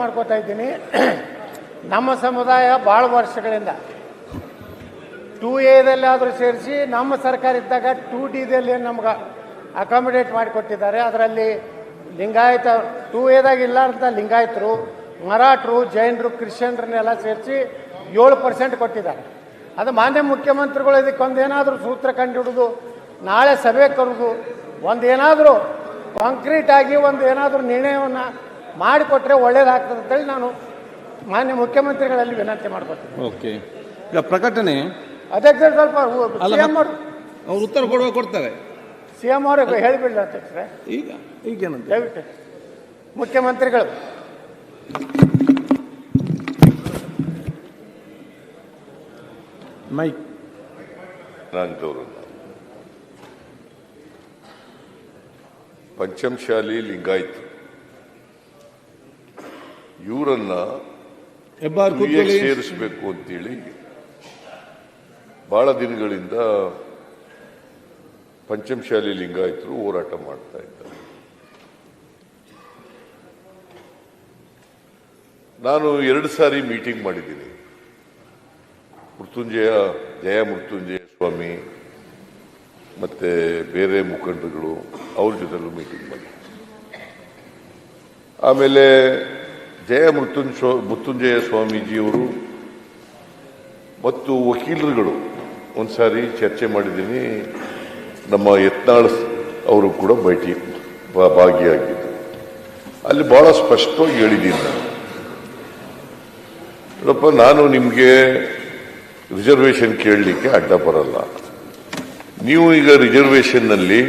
ಮಾಡ್ಕೋತಾ ಇದ್ದೀನಿ. ನಮ್ಮ ಸಮುದಾಯ ಭಾಳ ವರ್ಷಗಳಿಂದ ಟೂ ಎದಲ್ಲಾದರೂ ಸೇರಿಸಿ ನಮ್ಮ ಸರ್ಕಾರ ಇದ್ದಾಗ ಟೂ ಡಿದಲ್ಲಿ ನಮ್ಗೆ ಅಕಾಮಿಡೇಟ್ ಮಾಡಿಕೊಟ್ಟಿದ್ದಾರೆ. ಅದರಲ್ಲಿ ಲಿಂಗಾಯತ ಟೂ ಎದಾಗ ಇಲ್ಲ ಅಂತ ಲಿಂಗಾಯತರು, ಮರಾಠರು, ಜೈನರು, ಕ್ರಿಶ್ಚಿಯನ್ರನ್ನೆಲ್ಲ ಸೇರಿಸಿ ಏಳು ಪರ್ಸೆಂಟ್ ಕೊಟ್ಟಿದ್ದಾರೆ. ಅದು ಮಾನ್ಯ ಮುಖ್ಯಮಂತ್ರಿಗಳು ಇದಕ್ಕೊಂದು ಏನಾದರೂ ಸೂತ್ರ ಕಂಡುಹಿಡಿದು ನಾಳೆ ಸಭೆ ಕರೆದು ಒಂದು ಏನಾದರೂ ಕಾಂಕ್ರೀಟ್ ಆಗಿ ಒಂದು ಏನಾದರೂ ನಿರ್ಣಯವನ್ನು ಮಾಡಿಕೊಟ್ರೆ ಒಳ್ಳೇದಾಗ್ತದೆ ಅಂತೇಳಿ ನಾನು ಮಾನ್ಯ ಮುಖ್ಯಮಂತ್ರಿಗಳಲ್ಲಿ ವಿನಂತಿ ಮಾಡ್ಕೊತೀನಿ ಓಕೆ. ಈಗ ಪ್ರಕಟಣೆ. ಅಧ್ಯಕ್ಷ ಸ್ವಲ್ಪ ಅಲ್ಲ, ಅವರು ಅವ್ರು ಉತ್ತರ ಕೊಡುವ ಕೊಡ್ತಾರೆ. ಸಿ ಎಂ ಅವ್ರಿಗೆ ಹೇಳಿಬಿಡ್ಲಿ ಅಧ್ಯಕ್ಷರೇ. ಈಗ ಈಗೇನಂತ? ದಯವಿಟ್ಟು. ಮುಖ್ಯಮಂತ್ರಿಗಳು. ಮೈಕ್. ಪಂಚಮಶಾಲಿ ಲಿಂಗಾಯತ್. ಇವರನ್ನ ಸೇರಿಸಬೇಕು ಅಂತೇಳಿ ಬಹಳ ದಿನಗಳಿಂದ ಪಂಚಮಶಾಲಿ ಲಿಂಗಾಯತರು ಹೋರಾಟ ಮಾಡ್ತಾ ಇದ್ದಾರೆ. ನಾನು ಎರಡು ಸಾರಿ ಮೀಟಿಂಗ್ ಮಾಡಿದ್ದೀನಿ. ಮೃತ್ಯುಂಜಯ ಜಯ ಮೃತ್ಯುಂಜಯ ಸ್ವಾಮಿ ಮತ್ತೆ ಬೇರೆ ಮುಖಂಡರುಗಳು ಅವ್ರ ಜೊತೆಲೂ ಮೀಟಿಂಗ್ ಮಾಡಿ ಆಮೇಲೆ ಜಯ ಮೃತ್ಯುಂಜ ಮೃತ್ಯುಂಜಯ ಸ್ವಾಮೀಜಿಯವರು ಮತ್ತು ವಕೀಲರುಗಳು. ಒಂದ್ಸಾರಿ ಚರ್ಚೆ ಮಾಡಿದ್ದೀನಿ. ನಮ್ಮ ಯತ್ನಾಳ್ ಅವರು ಕೂಡ ಭೇಟಿ ಭಾಗಿಯಾಗಿದ್ದರು. ಅಲ್ಲಿ ಬಹಳ ಸ್ಪಷ್ಟವಾಗಿ ಹೇಳಿದ್ದೀನಿ ನಾನು. ನೋಡಪ್ಪ, ನಾನು ನಿಮಗೆ ರಿಸರ್ವೇಷನ್ ಕೇಳಲಿಕ್ಕೆ ಅಡ್ಡ ಬರಲ್ಲ. ನೀವು ಈಗ ರಿಸರ್ವೇಷನ್ನಲ್ಲಿ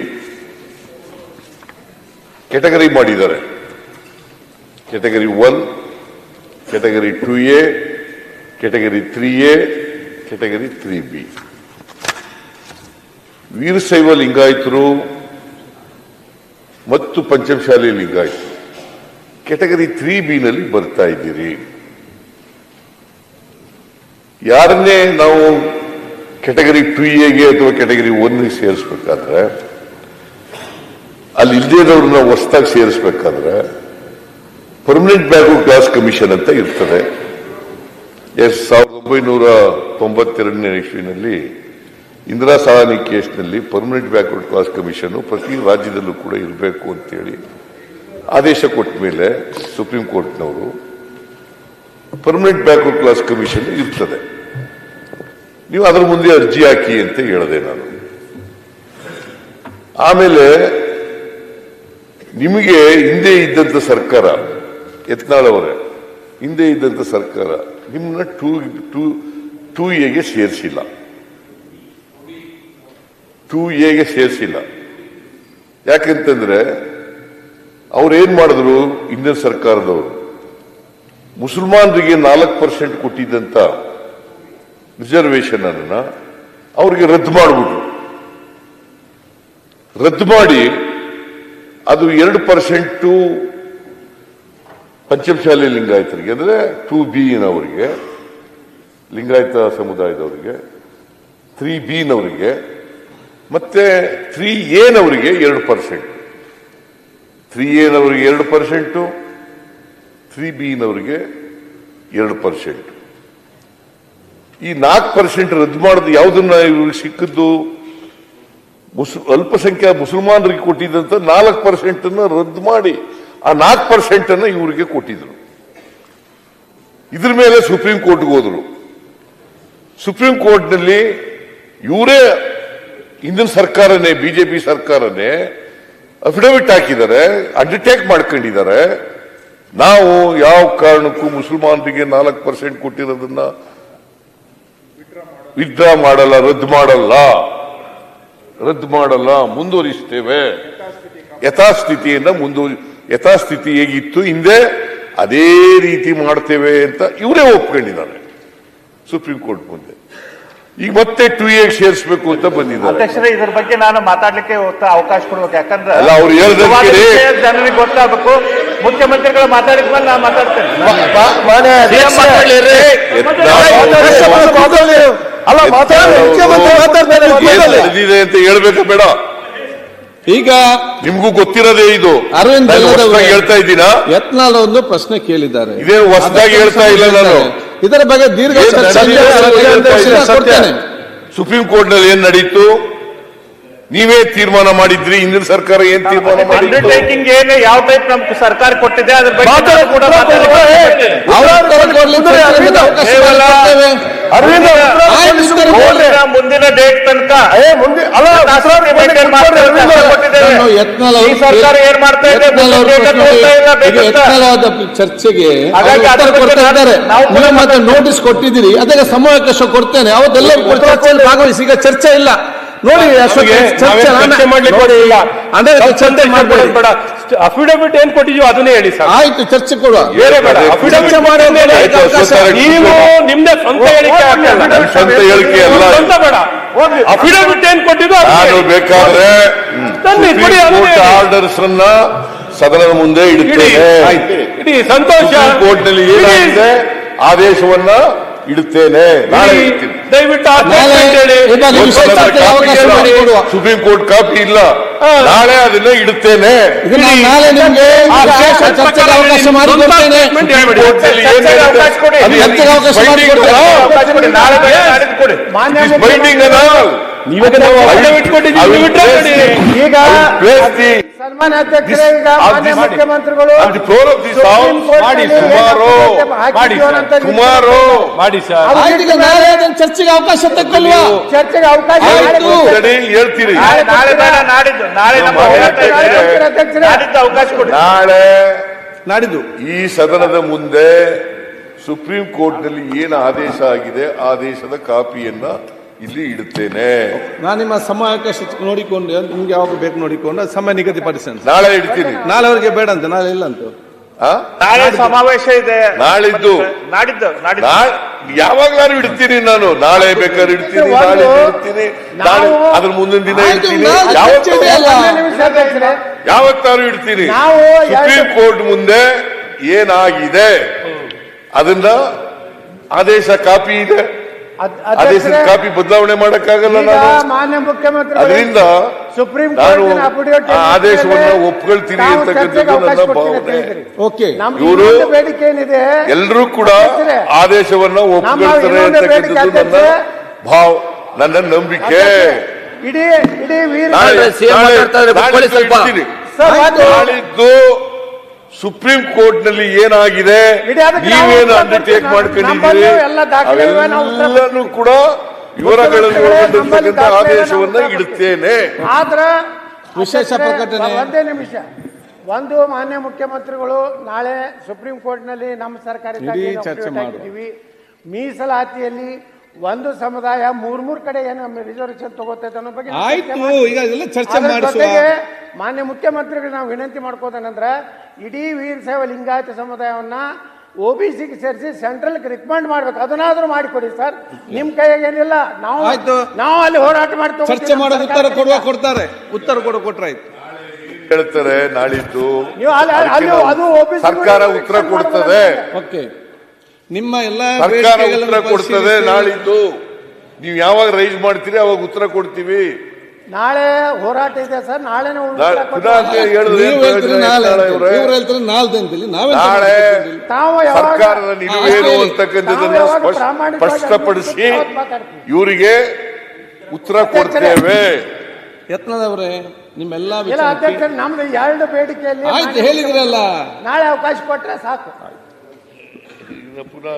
ಕೆಟಗರಿ ಮಾಡಿದ್ದಾರೆ. Category one category two A category three A category three B Veerashaiva ಲಿಂಗಾಯತರು ಮತ್ತು ಪಂಚಮಶಾಲಿ ಲಿಂಗಾಯತರು ಕೆಟಗರಿ ತ್ರೀ ಬಿನಲ್ಲಿ ಬರ್ತಾ ಇದ್ದೀರಿ. ಯಾರನ್ನೇ ನಾವು ಕೆಟಗರಿ ಟು ಎಗೆ ಅಥವಾ ಕೆಟಗರಿ ಒನ್ಗೆ ಸೇರಿಸ್ಬೇಕಾದ್ರೆ, ಅಲ್ಲಿ ಇಲ್ಲದೇ ಇರೋರನ್ನ ಹೊಸದಾಗಿ ಸೇರಿಸ್ಬೇಕಾದ್ರೆ ಪರ್ಮನೆಂಟ್ ಬ್ಯಾಕ್ವರ್ಡ್ ಕ್ಲಾಸ್ ಕಮಿಷನ್ ಅಂತ ಇರ್ತದೆ. ಎಸ್, ಸಾವಿರದ ಒಂಬೈನೂರ ತೊಂಬತ್ತೆರಡನೇ ಇಸ್ವಿನಲ್ಲಿ ಇಂದಿರಾ ಸಹಾನಿ ಕೇಸ್ನಲ್ಲಿ ಪರ್ಮನೆಂಟ್ ಬ್ಯಾಕ್ವರ್ಡ್ ಕ್ಲಾಸ್ ಕಮಿಷನ್ ಪ್ರತಿ ರಾಜ್ಯದಲ್ಲೂ ಕೂಡ ಇರಬೇಕು ಅಂತೇಳಿ ಆದೇಶ ಕೊಟ್ಟ ಮೇಲೆ ಸುಪ್ರೀಂ ಕೋರ್ಟ್ನವರು ಪರ್ಮನೆಂಟ್ ಬ್ಯಾಕ್ವರ್ಡ್ ಕ್ಲಾಸ್ ಕಮಿಷನ್ ಇರ್ತದೆ. ನೀವು ಅದರ ಮುಂದೆ ಅರ್ಜಿ ಹಾಕಿ ಅಂತ ಹೇಳಿದೆ ನಾನು. ಆಮೇಲೆ ನಿಮಗೆ ಹಿಂದೆ ಇದ್ದಂತ ಸರ್ಕಾರ ಯತ್ನಾಳ್ ಹಿಂದೆ ಇದ್ದಂತ ಸರ್ಕಾರ ನಿಮ್ಮನ್ನ ಟೂ ಟೂ ಟೂ ಎಗೆ ಸೇರಿಸಿಲ್ಲ. ಟೂ ಎಗೆ ಸೇರಿಸಿಲ್ಲ. ಯಾಕೆಂತಂದ್ರೆ ಅವ್ರೇನ್ ಮಾಡಿದ್ರು ಹಿಂದಿನ ಸರ್ಕಾರದವರು? ಮುಸಲ್ಮಾನರಿಗೆ ನಾಲ್ಕು ಪರ್ಸೆಂಟ್ ಕೊಟ್ಟಿದ್ದಂತ ರಿಸರ್ವೇಶನ್ ಅನ್ನ ಅವ್ರಿಗೆ ರದ್ದು ಮಾಡಿಬಿಟ್ರು. ರದ್ದು ಮಾಡಿ ಅದು ಎರಡು ಪರ್ಸೆಂಟು ಪಂಚಮಶಾಲಿ ಲಿಂಗಾಯತರಿಗೆ, ಅಂದರೆ ಟೂ ಬಿ ನವರಿಗೆ, ಲಿಂಗಾಯತ ಸಮುದಾಯದವರಿಗೆ ತ್ರೀ ಬಿ ನವರಿಗೆ, ಮತ್ತೆ ತ್ರೀ ಎನವರಿಗೆ ಎರಡು ಪರ್ಸೆಂಟ್ ತ್ರೀ ನವರಿಗೆ ಎರಡು ಪರ್ಸೆಂಟು ತ್ರೀ ಬಿನವರಿಗೆ ಎರಡು ಪರ್ಸೆಂಟ್ ಈ ನಾಲ್ಕು ಪರ್ಸೆಂಟ್ ರದ್ದು ಮಾಡೋದು ಯಾವುದನ್ನ ಇವ್ರಿಗೆ ಸಿಕ್ಕಿದ್ದು? ಮುಸ್ ಅಲ್ಪಸಂಖ್ಯಾ ಮುಸಲ್ಮಾನರಿಗೆ ಕೊಟ್ಟಿದ್ದಂತ ನಾಲ್ಕು ಪರ್ಸೆಂಟ್ ಅನ್ನ ರದ್ದು ಮಾಡಿ. ಆ ನಾಲ್ಕು ಪರ್ಸೆಂಟ್ ಅನ್ನು ಇವರಿಗೆ ಕೊಟ್ಟಿದ್ರು. ಇದ್ರ ಮೇಲೆ ಸುಪ್ರೀಂ ಕೋರ್ಟ್ಗೆ ಹೋದರು. ಸುಪ್ರೀಂ ಕೋರ್ಟ್ನಲ್ಲಿ ಇವರೇ ಹಿಂದಿನ ಸರ್ಕಾರನೇ, ಬಿಜೆಪಿ ಸರ್ಕಾರನೇ, ಅಫಿಡವಿಟ್ ಹಾಕಿದ್ದಾರೆ ಅಂಡರ್ಟೇಕ್ ಮಾಡ್ಕೊಂಡಿದ್ದಾರೆ. ನಾವು ಯಾವ ಕಾರಣಕ್ಕೂ ಮುಸಲ್ಮಾನರಿಗೆ ನಾಲ್ಕು ಪರ್ಸೆಂಟ್ ಕೊಟ್ಟಿರೋದನ್ನ ವಿಡ್ರಾ ಮಾಡಲ್ಲ, ರದ್ದು ಮಾಡಲ್ಲ. ರದ್ದು ಮಾಡಲ್ಲ, ಮುಂದುವರಿಸ್ತೇವೆ. ಯಥಾಸ್ಥಿತಿಯಿಂದ ಮುಂದುವರಿ ಯಥಾಸ್ಥಿತಿ ಹೇಗಿತ್ತು? ಹಿಂದೆ ಅದೇ ರೀತಿ ಮಾಡ್ತೇವೆ ಅಂತ ಇವರೇ ಒಪ್ಕೊಂಡಿದ್ದಾರೆ. ಸುಪ್ರೀಂ ಕೋರ್ಟ್ ಮುಂದೆ. ಈಗ ಮತ್ತೆ ಟೂ ಎ ಸೇರಿಸಬೇಕು ಅಂತ ಬಂದಿದ್ದಾರೆ. ಇದ್ರ ಬಗ್ಗೆ ನಾನು ಮಾತಾಡ್ಲಿಕ್ಕೆ ಒತ್ತ- ಅವಕಾಶ ಕೊಡ್ಬೇಕು. ಯಾಕಂದ್ರೆ ಅಲ್ಲ, ಅವ್ರು ಜನರಿಗೆ ಗೊತ್ತಾಗಬೇಕು. ಮುಖ್ಯಮಂತ್ರಿಗಳು ಮಾತಾಡಿದ್ಮೇಲೆ ನಾನು ಮಾತಾಡ್ತೇನೆ. ಅಲ್ಲ ಮಾತಾಡಿ ಮುಖ್ಯಮಂತ್ರಿ ನಡೆದಿದೆ ಅಂತ ಹೇಳ್ಬೇಕು ಬೇಡ. ಈಗ ನಿಮ್ಗೂ ಗೊತ್ತಿರೋದೇ ಇದು. ಅರವಿಂದ್ ಹೇಳ್ತಾ ಇದ್ದೀನಾ? ಯತ್ನಾಳ್ ಒಂದು ಪ್ರಶ್ನೆ ಕೇಳಿದ್ದಾರೆ. ಇದೇ ಹೊಸದಾಗಿ ಹೇಳ್ತಾ ಇಲ್ಲ ನಾನು. ಇದರ ಬಗ್ಗೆ ದೀರ್ಘ. ಸುಪ್ರೀಂ ಕೋರ್ಟ್ನಲ್ಲಿ ಏನ್ ನಡೀತು? ನೀವೇ ತೀರ್ಮಾನ ಮಾಡಿದ್ರಿ ಹಿಂದಿನ ಸರ್ಕಾರ ಏನ್ ತೀರ್ಮಾನ ಅಂಡರ್ಟೇಕಿಂಗ್ ಏನು ಯಾವ ಟೈಪ್ ನಮ್ ಸರ್ಕಾರ ಕೊಟ್ಟಿದೆ ಅದ್ರ ಬಗ್ಗೆ ಮುಂದಿನ- ಡೇಟ್ ತನಕ ಸರ್ಕಾರ ಏನ್ ಮಾಡ್ತಾ ಇದೆ ಚರ್ಚೆಗೆ ನೋಟಿಸ್ ಕೊಟ್ಟಿದ್ದೀರಿ ಅದಕ್ಕೆ ಸಮಾವೇಶ ಕೊಡ್ತೇನೆ ಅವತ್ತೆಲ್ಲ ಭಾಗವಹಿಸಿ ಈಗ ಚರ್ಚೆ ಇಲ್ಲ ನೋಡಿ ಅಫಿಡವಿಟ್ ಏನ್ ಕೊಟ್ಟಿದ್ಯೋ ಅದನ್ನೇ ಹೇಳಿ ಸರ್. ಆಯ್ತು ಚರ್ಚೆ ಕೊಡುವ. ಬೇರೆ ಬೇಡ. ಅಫಿಡವಿಟ್ ಚರ್ಚೆ ಮಾಡೋದು ಆಯ್ತು, ಅವಕಾಶ. ನೀವು ನಿಮ್ದೇ ಸ್ವಂತ ಹೇಳಿಕೆ ಸ್ವಂತ ಹೇಳಿಕೆ ಅಲ್ಲ ಸ್ವಂತ ಬೇಡ. ಅಫಿಡವಿಟ್ ಏನ್ ಕೊಟ್ಟಿದ್ದು ನಾನು ಬೇಕಾದ್ರೆ. ಆರ್ಡರ್ಸ್ ಅನ್ನ ಸದನದ ಮುಂದೆ ಇಡೀ ಇಡುತ್ತೇನೆ ಇಡೀ ಸಂತೋಷ. ಕೋರ್ಟ್ನಲ್ಲಿ ಇಡೀ- ಏನಾಗಿದೆ? ಆದೇಶವನ್ನ ಇಡುತ್ತೇನೆ. ದಯವಿಟ್ಟು. ಸುಪ್ರೀಂ ಕೋರ್ಟ್ ಕಾಪಿ ಇಲ್ಲ ನಾಳೆ ಅದನ್ನ ಇಡುತ್ತೇನೆ ಇದನ್ನ ನಾಳೆ ನಿಮ್ಗೆ ವಿಶೇಷ ಚರ್ಚೆಗೆ ಅವಕಾಶ ಮಾಡಿಕೊಡ್ತೇನೆ statement ಹೇಳ್ಬಿಡಿ. ಕೋರ್ಟ್ ನಲ್ಲಿ ಏನ್ ಚರ್ಚೆಗೆ ನಡೀತದೆ? ಅವಕಾಶ ಕೊಡಿ. ಅದು ಚರ್ಚೆಗೆ ಅವಕಾಶ binding ಮಾಡಿಕೊಡ್ತೇನೆ. ಅಲ್ಲ? ಅವಕಾಶ ಕೊಡಿ. ನಾಳೆ ಬೇಡ, ನಾಡಿದ್ದು ಕೊಡಿ ಮಾನ್ಯ It is binding ಅಲ್ಲ? ಇವಾಗ ನಾವು affidavit ಕೊಟ್ಟಿದ್ದೀವಿ, I will ನೀವು withdraw place ಮಾಡಿ. the- ಈಗ I will place the ಸನ್ಮಾನ್ಯ ಅಧ್ಯಕ್ಷರೇ ಈಗ This- ಮಾನ್ಯ this- ಮುಖ್ಯಮಂತ್ರಿಗಳು on the floor of this supreme house court ಮಾಡಿ ನಲ್ಲಿ ಸುಮಾರು ಏನು ಹಾಕಿದ್ಯೋ ಅಂತ ನೀವು ಸುಮಾರು ಮಾಡಿ ಸರ್ ಅದು ಆಯ್ತು ಈಗ ನಾಳೆ ಅದನ್ನ ಚರ್ಚೆಗೆ ಅವಕಾಶ ತಕ್ಕೊಲ್ವಾ ಚರ್ಚೆಗೆ ಅವಕಾಶ ಆಯ್ತು. ಮಾಡಿಕೊಡ್ತೇನೆ. ಸರಿ ಹೇಳ್ತೀರಿ ನಾಳೆ ನಾಳೆ ಬೇಡ ನಾಡಿದ್ದು ನಾಳೆ ನಮ್ಮ. ನಾಡಿದ್ದು ಅವಕಾಶ ಕೊಡಿ ನಾಳೆ ನಾಡಿದ್ದು. ಈ ಸದನದ ಮುಂದೆ ಸುಪ್ರೀಂ ಕೋರ್ಟ್ನಲ್ಲಿ ಏನು ಆದೇಶ ಆಗಿದೆ ಆದೇಶದ ಕಾಪಿಯನ್ನ ಇಲ್ಲಿ ಇಡುತ್ತೇನೆ. ನಾನು ನಿಮ್ಮ ಸಮಯಕ್ಕೆ ನೋಡಿಕೊಂಡು ನಿಮ್ಗೆ ಯಾವಾಗ ಬೇಕು ನೋಡಿಕೊಂಡು ಸಮಯ ನಿಗದಿಪಡಿಸ್ತೇನೆ. ನಾಳೆ ಇಡ್ತೀನಿ. ನಾಳೆ ಅವರಿಗೆ ಬೇಡ ಅಂತ ನಾಳೆ ಇಲ್ಲ ಅಂತ? ನಾಳೆ ಸಮಾವೇಶ ಇದೆ. ನಾಳಿದ್ದು. ನಾಡಿದ್ದು ಯಾವಾಗ್ಲಾರು ಇಡ್ತೀನಿ ನಾನು. ನಾಳೆ ಬೇಕಾದ್ರೆ ಇಡ್ತೀನಿ ನಾಳೆ ಇಡ್ತೀನಿ. ನಾಳೆ ಅದ್ರ ಮುಂದಿನ ದಿನ ಇಡ್ತೀನಿ. ಯಾವತ್ತಾರು ಇಡ್ತೀನಿ? ನಾವು ಸುಪ್ರೀಂ ಕೋರ್ಟ್ ಮುಂದೆ ಏನಾಗಿದೆ? ಅದನ್ನ ಆದೇಶ ಕಾಪಿ ಇದೆ. ಆದೇಶದ ಕಾಪಿ ಬದಲಾವಣೆ ಮಾಡಕ್ಕಾಗಲ್ಲ ನಾನು. ಮಾನ್ಯ ಮುಖ್ಯಮಂತ್ರಿ ಅದರಿಂದ ಸುಪ್ರೀಂ ಕೋರ್ಟ್ ಕೋರ್ಟಿನ ಆದೇಶವನ್ನ ಒಪ್ಕೊಳ್ತೀನಿ ಇವರು ಅಂತಕ್ಕಂಥದ್ದು ನನ್ನ ಅಂತ ಭಾವನೆ. ಓಕೆ. ಇವ್ರು- ಬೇಡಿಕೆ ಏನಿದೆ? ಎಲ್ಲರೂ ಕೂಡ ಆದೇಶವನ್ನ ಒಪ್ಕೊಳ್ತಾರೆ ಅಂತಕ್ಕಂಥದ್ದು ನನ್ನ ಭಾವ ನನ್ನ ನಂಬಿಕೆ. ಇಡೀ ಇಡೀ ವೀರ ನಾಳೆ ಸಿಎಂ ನಾಳೆ- ನಾಳೆ ಸುಪ್ರೀಂ ಕೋರ್ಟ್ನಲ್ಲಿ ಏನಾಗಿದೆ ನೀವೇನು ಅಂಡರ್ಟೇಕ್ ಮಾಡ್ಕೊಂಡಿದ್ದೀರಿ? ಎಲ್ಲ ದಾಖಲೆ ನಾವು ಉತ್ತರ ಅವೆಲ್ಲನೂ ಕೂಡ ವಿವರಗಳನ್ನು ಒಳಗೊಂಡಿರ್ತಕ್ಕಂಥ ಆದೇಶವನ್ನ ಇಡುತ್ತೇನೆ. ಆದ್ರೆ ವಿಶೇಷ ಪ್ರಕಟಣೆ. ಒಂದೇ ನಿಮಿಷ. ಒಂದು ಮಾನ್ಯ ಮುಖ್ಯಮಂತ್ರಿಗಳು ನಾಳೆ ಸುಪ್ರೀಂ ಕೋರ್ಟ್ನಲ್ಲಿ ನಮ್ಮ ಸರ್ಕಾರ ಮೀಸಲಾತಿಯಲ್ಲಿ ಒಂದು ಸಮುದಾಯ ಮೂರ್ ಮೂರ್ ಕಡೆ ಏನು ರಿಸರ್ವೇಶನ್ ತಗೋತೈತೆ ಅನ್ನೋ ಬಗ್ಗೆ ಆಯ್ತು ಈಗ ಚರ್ಚೆ ಅದ್ರ ಮಾಡಿಸುವ ಜೊತೆಗೆ ಮಾನ್ಯ ಮುಖ್ಯಮಂತ್ರಿಗಳು ನಾವು ವಿನಂತಿ ಮಾಡ್ಕೋದೇನಂದ್ರ ಇಡೀ ವೀರಶೈವ ಲಿಂಗಾಯತ ಸಮುದಾಯವನ್ನ ಒ ಬಿ ಸಿಗೆ ಸೇರಿಸಿ ಸೆಂಟ್ರಲ್ ರಿಕಮೆಂಡ್ ಮಾಡ್ಬೇಕು. ಅದನ್ನಾದ್ರೂ ಮಾಡಿಕೊಡಿ ಸರ್ ನಿಮ್ ಕೈಯಾಗ ಏನಿಲ್ಲ ನಾವು ಆಯ್ತು. ನಾವು ಅಲ್ಲಿ ಹೋರಾಟ ಮಾಡ್ತೇವೆ ಚರ್ಚೆ ಮಾಡೋ ಮಾಡೋದು ಉತ್ತರ ಕೊಡುವ ಕೊಡ್ತಾರೆ. ಉತ್ತರ ಕೊಡುವ ಕೊಟ್ರಾಯ್ತು ಹೇಳ್ತಾರೆ ನಾಳಿದ್ದು ನೀವು ಅಲ್ಲಿ- ಅದು OBC ಸರ್ಕಾರ ಉತ್ತರ ಕೊಡ್ತದೆ. ಓಕೆ. ನಿಮ್ಮ ಎಲ್ಲ ಸರ್ಕಾರ ಉತ್ತರ ಕೊಡ್ತದೆ ನಾಳಿದ್ದು. ನೀವು ಯಾವಾಗ ರೈಸ್ ಮಾಡ್ತೀರಿ ಅವಾಗ ಉತ್ತರ ಕೊಡ್ತೀವಿ. ನಾಳೆ ಹೋರಾಟ ಇದೆ ಸರ್ ನಾಳೆ ನಾಳೆ. ಸರ್ಕಾರದ ನಿಲುವೇನು ಅಂತಕ್ಕಂಥದ್ದನ್ನ ಸ್ಪಷ್ಟಪಡಿಸಿ. ಇವರಿಗೆ ಉತ್ತರ ಕೊಡ್ತೇವೆ. ಯತ್ನದವ್ರೆ ನಿಮ್ಮೆಲ್ಲ ನಮ್ದು ಎರಡು ಬೇಡಿಕೆಯಲ್ಲಿ ಹೇಳಿದ್ರಲ್ಲ. ನಾಳೆ ಅವಕಾಶ ಕೊಟ್ರೆ ಸಾಕು. पूरा